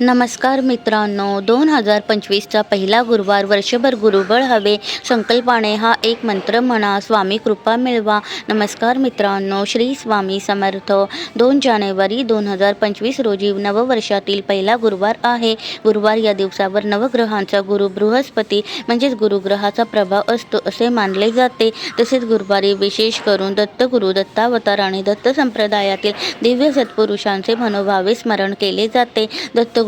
नमस्कार मित्रांनो दोन हजार पंचवीसचा पहिला गुरुवार वर्षभर गुरुबळ हवे संकल्पाने हा एक मंत्र म्हणा स्वामी कृपा मिळवा. नमस्कार मित्रांनो श्री स्वामी समर्थ. दोन जानेवारी दोन हजार पंचवीस रोजी नववर्षातील पहिला गुरुवार आहे. गुरुवार या दिवसावर नवग्रहांचा गुरु बृहस्पती म्हणजेच गुरुग्रहाचा प्रभाव असतो असे मानले जाते. तसेच गुरुवारी विशेष करून दत्तगुरु दत्तावतार आणि दत्त संप्रदायातील दिव्य सत्पुरुषांचे मनोभावे स्मरण केले जाते.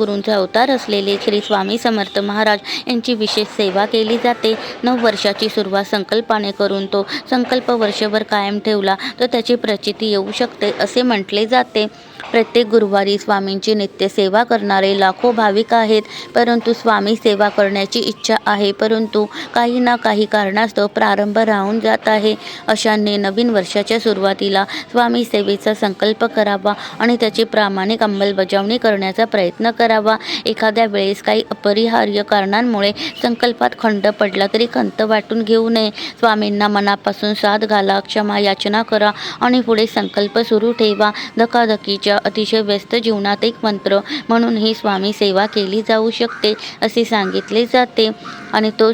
दत्तगुरूंचा अवतार असलेले श्री स्वामी समर्थ महाराज यांची विशेष सेवा केली जाते. नऊ वर्षाची सुरुवात संकल्पाने करून तो संकल्प वर्षभर कायम ठेवला तर त्याची प्रचिती येऊ शकते असे म्हटले जाते. प्रत्येक गुरुवारी स्वामींची नित्य सेवा करणारे लाखो भाविक आहेत परंतु स्वामी सेवा करण्याची इच्छा आहे परंतु काही ना काही कारणास्तव प्रारंभ राहून जात आहे. अशांनी नवीन वर्षाच्या सुरुवातीला स्वामी सेवेचा संकल्प करावा आणि त्याची प्रामाणिक अंमलबजावणी करण्याचा प्रयत्न करावा. एखाद्या वेळेस काही अपरिहार्य कारणांमुळे संकल्पात खंड पडला तरी खंत वाटून घेऊ नये. स्वामींना मनापासून साथ घाला क्षमा याचना करा आणि पुढे संकल्प सुरू ठेवा. धकाधकीच्या अतिशय व्यस्त जीवनात एक मंत्र म्हणून ही स्वामी सेवा केली जाऊ शकते असे सांगितले जाते. आणि तो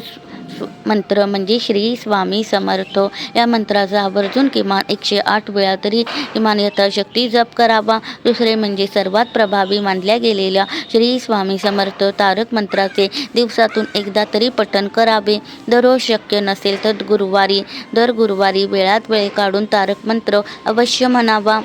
मंत्र म्हणजे श्री स्वामी समर्थ. या मंत्राचा आवर्जून किमान एकशे आठ वेळा तरी किमान यथाशक्ती जप करावा. दुसरे म्हणजे सर्वात प्रभावी मानल्या गेलेल्या श्री स्वामी समर्थ तारक मंत्राचे दिवसातून एकदा तरी पठण करावे. दररोज शक्य नसेल तर गुरुवारी दर गुरुवारी वेळात वेळ काढून तारक मंत्र अवश्य म्हणावा.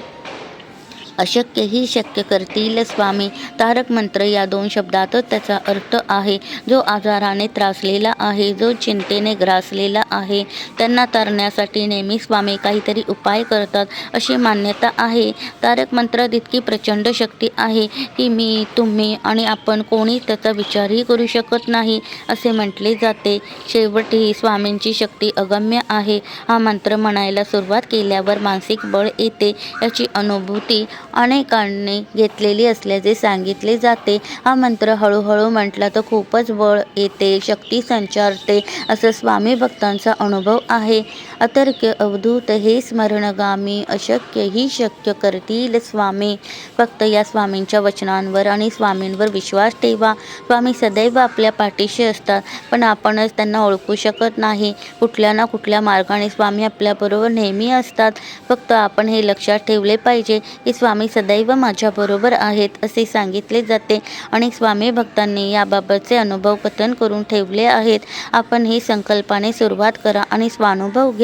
अशक्यही शक्य करतील स्वामी. तारक मंत्र या दोन शब्दातच त्याचा अर्थ आहे. जो आजाराने त्रासलेला आहे जो चिंतेने ग्रासलेला आहे त्यांना तारण्यासाठी नेहमी स्वामी काहीतरी उपाय करतात अशी मान्यता आहे. तारक मंत्रात इतकी प्रचंड शक्ती आहे की मी तुम्ही आणि आपण कोणी त्याचा विचारही करू शकत नाही असे म्हटले जाते. शेवटी स्वामींची शक्ती अगम्य आहे. हा मंत्र म्हणायला सुरुवात केल्यावर मानसिक बळ येते याची अनुभूती अनेकांनी घेतलेली असल्याचे सांगितले जाते. हा मंत्र हळूहळू म्हटला तर खूपच बळ येते शक्ती संचारते असं स्वामी भक्तांचा अनुभव आहे. अतर्क्य अवधूत हे स्मरणगामी अशक्य ही शक्य करतील स्वामी. फक्त या स्वामींच्या वचनांवर आणि स्वामींवर विश्वास ठेवा. स्वामी सदैव आपल्या पाठीशी असतात पण आपणच त्यांना ओळखू शकत नाही. कुठल्या ना कुठल्या मार्गाने स्वामी आपल्याबरोबर नेहमी असतात. फक्त आपण हे लक्षात ठेवले पाहिजे की स्वामी सदैव माझ्याबरोबर आहेत असे सांगितले जाते अनेक स्वामी भक्तांनी याबाबतचे अनुभव कथन करून ठेवले आहेत. आपण ही संकल्पाने सुरुवात करा आणि स्वानुभव घ्या.